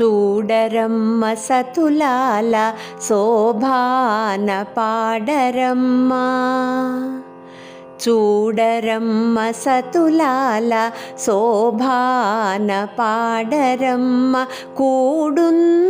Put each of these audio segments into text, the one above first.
చూడరమ్మ సతులాల శోభాన పాడరమ్మ. చూడరమ్మ సతులాల శోభాన పాడరమ్మ. కూడున్న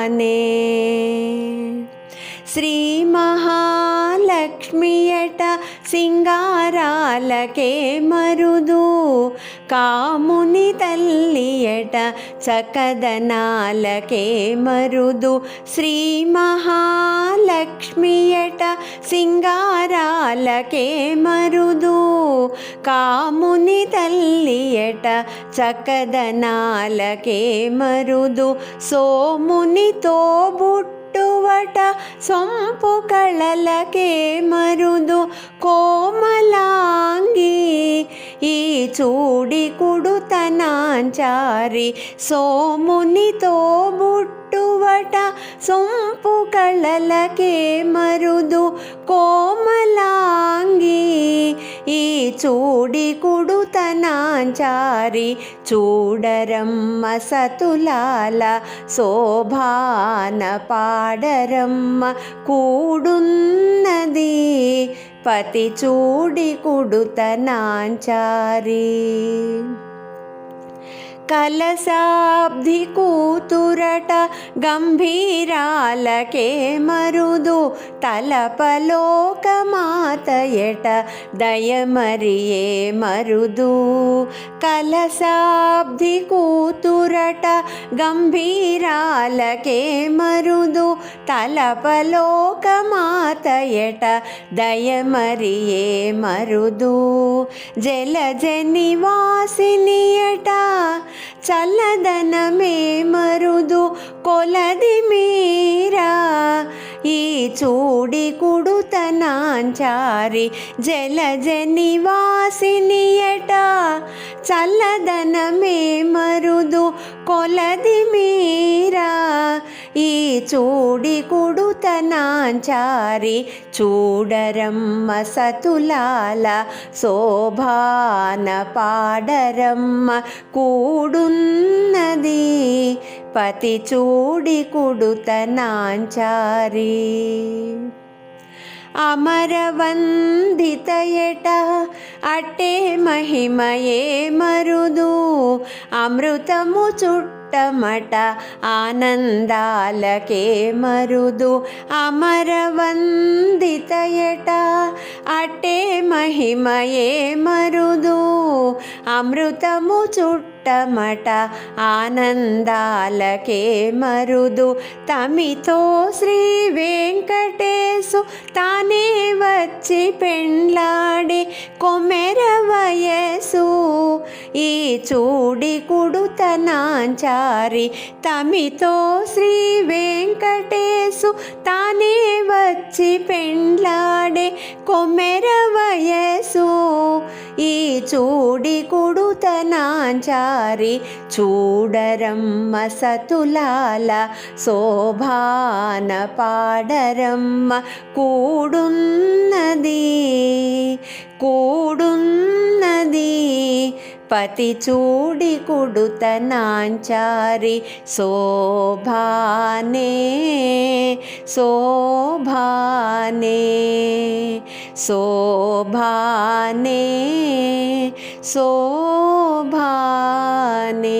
శోభానే శ్రీ మహాలక్ష్మియట సింగారాలకే మరుదు కాముని తల్లియట చకదనాలకే మరుదు. శ్రీ మహాలక్ష్మియట సింగారాలకే మరుదు. కాముని తల్లియట చకదనాలకే మరుదు. సోమునితో బుట్టు టువట సొంపు కళలకే మరుదు. కోమలాంగి ఈ చూడి కుడుతనాంచారి సోమునితో బుట్టువట సొంపు కళలకే మరుదు కోమలాంగి ఈ చూడి కుడు కుడుతనాంచారి చూడరమ్మ సతులాల శోభాన పాడరమ్మ కూడున్నది పతి చూడి కుడుతనాంచారి కలశాబ్ది కూతురట గంభీరాలకే మరుదు తలపలోకమా తలపలోకమాతయట దయమరియే మరుదు. కలశాబ్ది కూతురట గంభీరాలకే మరుదు. తలపలోకమాతయట దయమరియే మరుదు. జలజ నివాసినియట చల్లదనమే మరుదు. కొలది మీరా ఈ చూడి కుడుతనాంచారి జలజ నివాసినియట చల్లదనమే మరుదు కొలది మీరా. ఈ చూడి కుడుతనాంచారి చూడరమ్మ సతులాల శోభాన పాడరమ్మ కూడున్నది. పతి చూడి కుడుతనాంచారి అమరవందితయట. అట్టే మహిమయే మరుదు. అమృతము చుట్టమట ఆనందాలకే మరుదు. అమరవందితయట. అట్టే మహిమయే మరుదు. అమృతము చుట్ట చుట్టమట ఆనందాలకే మరుదు తమితో శ్రీ వెంకటేశు తానే వచ్చి పెండ్లాడి కొమెర వయసు ఈ చూడి కుడుతనాచారి తమితో శ్రీ వెంకటేశు తానే వచ్చి పెండ్లాడే కొమెర వయసు ఈ చూడి కుడు కుడుతనాంచారి చూడరమ్మ సతులాల శోభాన పాడరమ్మ కూడున్నది కూడున్నది పతి చూడి కుడుతనాంచారి శోభానే శోభానే శోభానే శోభానే